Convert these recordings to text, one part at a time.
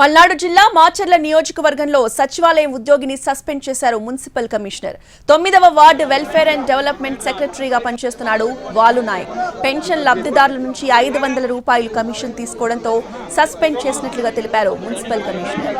పల్నాడు జిల్లా మాచర్ల నియోజకవర్గంలో సచివాలయం ఉద్యోగిని సస్పెండ్ చేశారు మున్సిపల్ కమిషనర్. తొమ్మిదవ వార్డు వెల్ఫేర్ అండ్ డెవలప్మెంట్ సెక్రటరీగా పనిచేస్తున్నాడు వాలు నాయక్. పెన్షన్ లబ్ధిదారుల నుంచి ఐదు వందల రూపాయలు కమిషన్ తీసుకోవడంతో సస్పెండ్ చేసినట్లుగా తెలిపారు మున్సిపల్ కమిషనర్.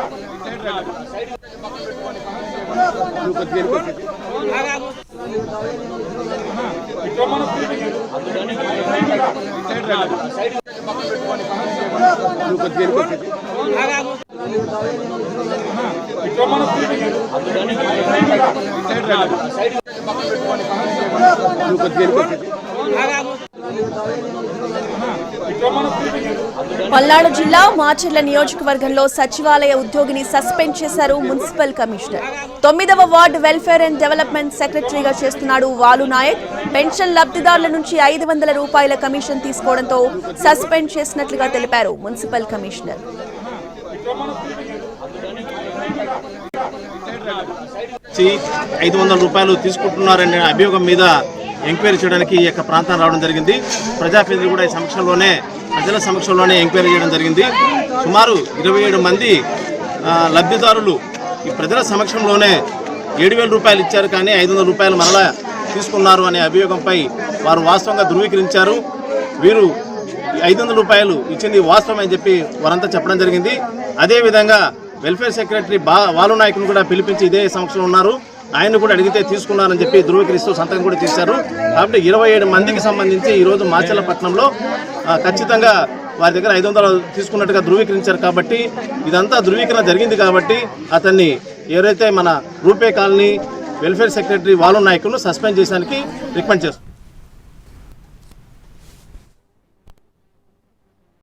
పల్నాడు జిల్లా మాచర్ల నియోజకవర్గంలో సచివాలయ ఉద్యోగిని సస్పెండ్ చేశారు మున్సిపల్ కమిషనర్. తొమ్మిదవ వార్డ్ వెల్ఫేర్ అండ్ డెవలప్మెంట్ సెక్రటరీగా చేస్తున్నాడు వాలు నాయక్. పెన్షన్ లబ్ధిదారుల నుంచి ఐదు వందల రూపాయల కమిషన్ తీసుకోవడంతో సస్పెండ్ చేసినట్లుగా తెలిపారు మున్సిపల్ కమిషనర్. ఐదు వందల రూపాయలు తీసుకుంటున్నారనే అభియోగం మీద ఎంక్వైరీ చేయడానికి ఈ యొక్క ప్రాంతం రావడం జరిగింది. ప్రజాప్రతినిధులు కూడా ఈ సమక్షంలోనే ప్రజల సమక్షంలోనే ఎంక్వైరీ చేయడం జరిగింది. సుమారు ఇరవై ఏడు మంది లబ్ధిదారులు ఈ ప్రజల సమక్షంలోనే ఏడు వేల రూపాయలు ఇచ్చారు కానీ ఐదు వందల రూపాయలు మరలా తీసుకున్నారు అనే అభియోగంపై వారు వాస్తవంగా ధృవీకరించారు. వీరు ఐదు వందల రూపాయలు ఇచ్చింది వాస్తవం అని చెప్పి వారంతా చెప్పడం జరిగింది. అదేవిధంగా వెల్ఫేర్ సెక్రటరీ బా వాలు నాయకుని కూడా పిలిపించి ఇదే సంవత్సరం ఉన్నారు. ఆయన కూడా అడిగితే తీసుకున్నారని చెప్పి ధృవీకరిస్తూ సంతకం కూడా చేశారు. కాబట్టి ఇరవై ఏడు మందికి సంబంధించి ఈరోజు మాచల్లపట్నంలో ఖచ్చితంగా వారి దగ్గర ఐదు వందలు తీసుకున్నట్టుగా ధృవీకరించారు కాబట్టి ఇదంతా ధృవీకరణ జరిగింది కాబట్టి అతన్ని ఎవరైతే మన రూపే కాలనీ వెల్ఫేర్ సెక్రటరీ వాలు నాయకులను సస్పెండ్ చేయడానికి రికమెండ్ చేస్తారు